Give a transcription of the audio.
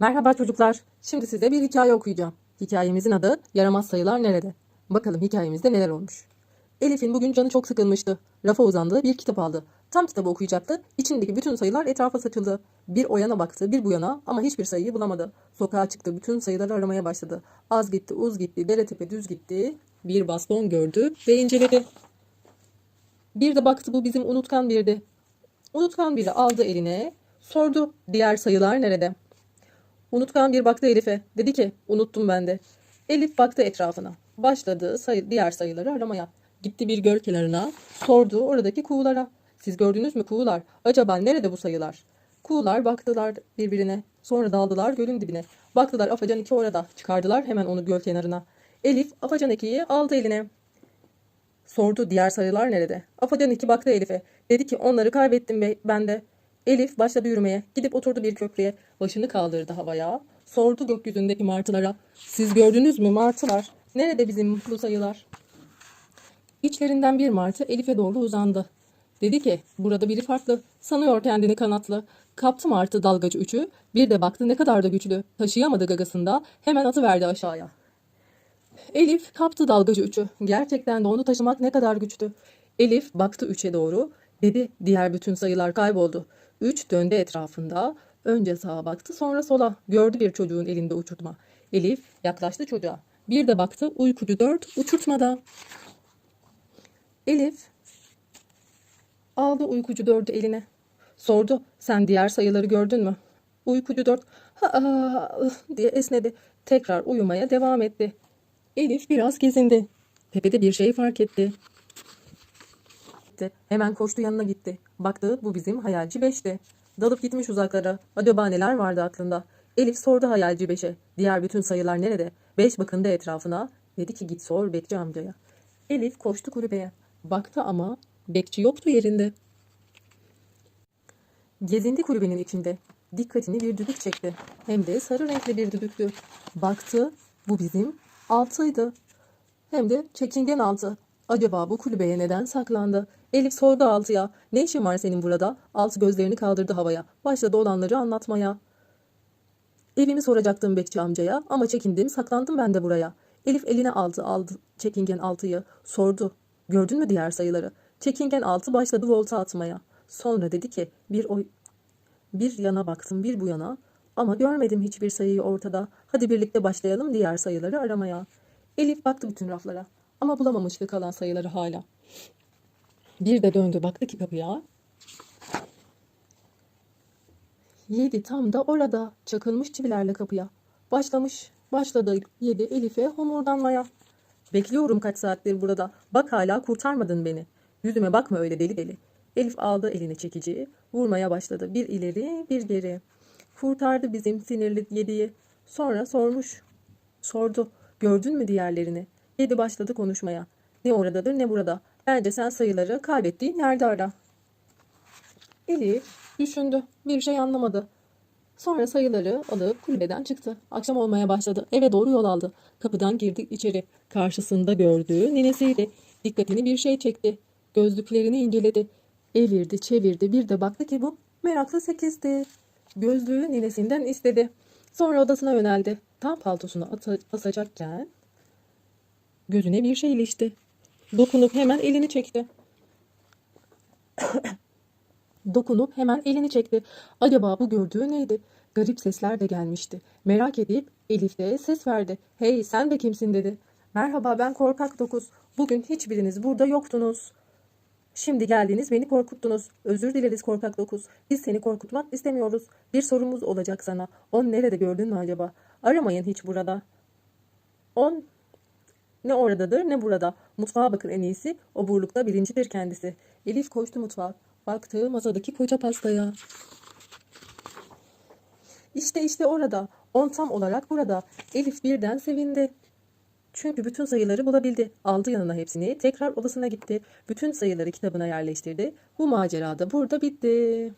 Merhaba çocuklar. Şimdi size bir hikaye okuyacağım. Hikayemizin adı Yaramaz Sayılar Nerede? Bakalım hikayemizde neler olmuş. Elif'in bugün canı çok sıkılmıştı. Rafa uzandı, bir kitap aldı. Tam kitabı okuyacaktı. İçindeki bütün sayılar etrafa saçıldı. Bir o yana baktı, bir bu yana ama hiçbir sayıyı bulamadı. Sokağa çıktı, bütün sayıları aramaya başladı. Az gitti, uz gitti, dere tepe düz gitti. Bir baston gördü ve inceledi. Bir de baktı bu bizim unutkan birdi. Unutkan biri aldı eline, sordu diğer sayılar nerede? Unutkan bir baktı Elif'e. Dedi ki unuttum ben de. Elif baktı etrafına. Başladı sayı, diğer sayıları aramaya. Gitti bir göl kenarına. Sordu oradaki kuğulara. Siz gördünüz mü kuğular? Acaba nerede bu sayılar? Kuğular baktılar birbirine. Sonra daldılar gölün dibine. Baktılar Afacan iki orada. Çıkardılar hemen onu göl kenarına. Elif Afacan ikiyi aldı eline. Sordu diğer sayılar nerede? Afacan iki baktı Elif'e. Dedi ki onları kaybettim be- ben de. Elif başladı yürümeye. Gidip oturdu bir köprüye. Başını kaldırdı havaya. Sordu gökyüzündeki martılara. Siz gördünüz mü martılar? Nerede bizim bu sayılar? İçlerinden bir martı Elif'e doğru uzandı. Dedi ki burada biri farklı. Sanıyor kendini kanatlı. Kaptı martı dalgacı üçü. Bir de baktı ne kadar da güçlü. Taşıyamadı gagasında. Hemen atıverdi aşağıya. Elif kaptı dalgacı üçü. Gerçekten de onu taşımak ne kadar güçtü. Elif baktı üçe doğru. Dedi diğer bütün sayılar kayboldu. Üç döndü etrafında. Önce sağa baktı sonra sola. Gördü bir çocuğun elinde uçurtma. Elif yaklaştı çocuğa. Bir de baktı uykucu dört uçurtmada. Elif aldı uykucu dördü eline. Sordu sen diğer sayıları gördün mü? Uykucu dört ha, ıh diye esnedi. Tekrar uyumaya devam etti. Elif biraz gezindi. Tepede bir şey fark etti. Gitti. Hemen koştu yanına gitti. Baktı bu bizim hayalci beşti. Dalıp gitmiş uzaklara. Acaba neler vardı aklında? Elif sordu hayalci beşe. Diğer bütün sayılar nerede? Beş bakındı etrafına. Dedi ki git sor bekçi amcaya. Elif koştu kulübeye. Baktı ama bekçi yoktu yerinde. Gezindi kulübenin içinde. Dikkatini bir düdük çekti. Hem de sarı renkli bir düdüktü. Baktı bu bizim altıydı. Hem de çekingen altı. Acaba bu kulübeye neden saklandı? Elif sordu altıya. Ne işin var senin burada? Altı gözlerini kaldırdı havaya. Başladı olanları anlatmaya. Evimi soracaktım bekçi amcaya ama çekindim saklandım ben de buraya. Elif eline aldı aldı çekingen altıyı. Sordu. Gördün mü diğer sayıları? Çekingen altı başladı volta atmaya. Sonra dedi ki bir oy bir yana baktım bir bu yana ama görmedim hiçbir sayıyı ortada. Hadi birlikte başlayalım diğer sayıları aramaya. Elif baktı bütün raflara ama bulamamıştı kalan sayıları hala. Bir de döndü baktı ki kapıya. Yedi tam da orada çakılmış çivilerle kapıya. Başlamış başladı yedi Elif'e homurdanmaya. Bekliyorum kaç saattir burada. Bak hala kurtarmadın beni. Yüzüme bakma öyle deli deli. Elif aldı elini çekici. Vurmaya başladı. Bir ileri bir geri. Kurtardı bizim sinirli yediyi. Sonra sormuş. Sordu. Gördün mü diğerlerini? Yedi başladı konuşmaya. Ne oradadır ne burada. Bence sen sayıları kaybettiğin yerde ara. Elif düşündü. Bir şey anlamadı. Sonra sayıları alıp kulübeden çıktı. Akşam olmaya başladı. Eve doğru yol aldı. Kapıdan girdi içeri. Karşısında gördüğü ninesiydi. Dikkatini bir şey çekti. Gözlüklerini inceledi. Evirdi çevirdi. Bir de baktı ki bu meraklı sekizdi. Gözlüğü ninesinden istedi. Sonra odasına yöneldi. Tam paltosunu asacakken gözüne bir şey ilişti. Dokunup hemen elini çekti. Dokunup hemen elini çekti. Acaba bu gördüğü neydi? Garip sesler de gelmişti. Merak edip Elif de ses verdi. Hey sen de kimsin dedi. Merhaba ben korkak dokuz. Bugün hiçbiriniz burada yoktunuz. Şimdi geldiniz beni korkuttunuz. Özür dileriz korkak dokuz. Biz seni korkutmak istemiyoruz. Bir sorumuz olacak sana. On nerede gördün mü acaba? Aramayın hiç burada. On ne oradadır ne burada. Mutfağa bakın en iyisi. O burlukta birincidir kendisi. Elif koştu mutfağa. Baktı masadaki koca pastaya. İşte işte orada. On tam olarak burada. Elif birden sevindi. Çünkü bütün sayıları bulabildi. Aldı yanına hepsini. Tekrar odasına gitti. Bütün sayıları kitabına yerleştirdi. Bu macera da burada bitti.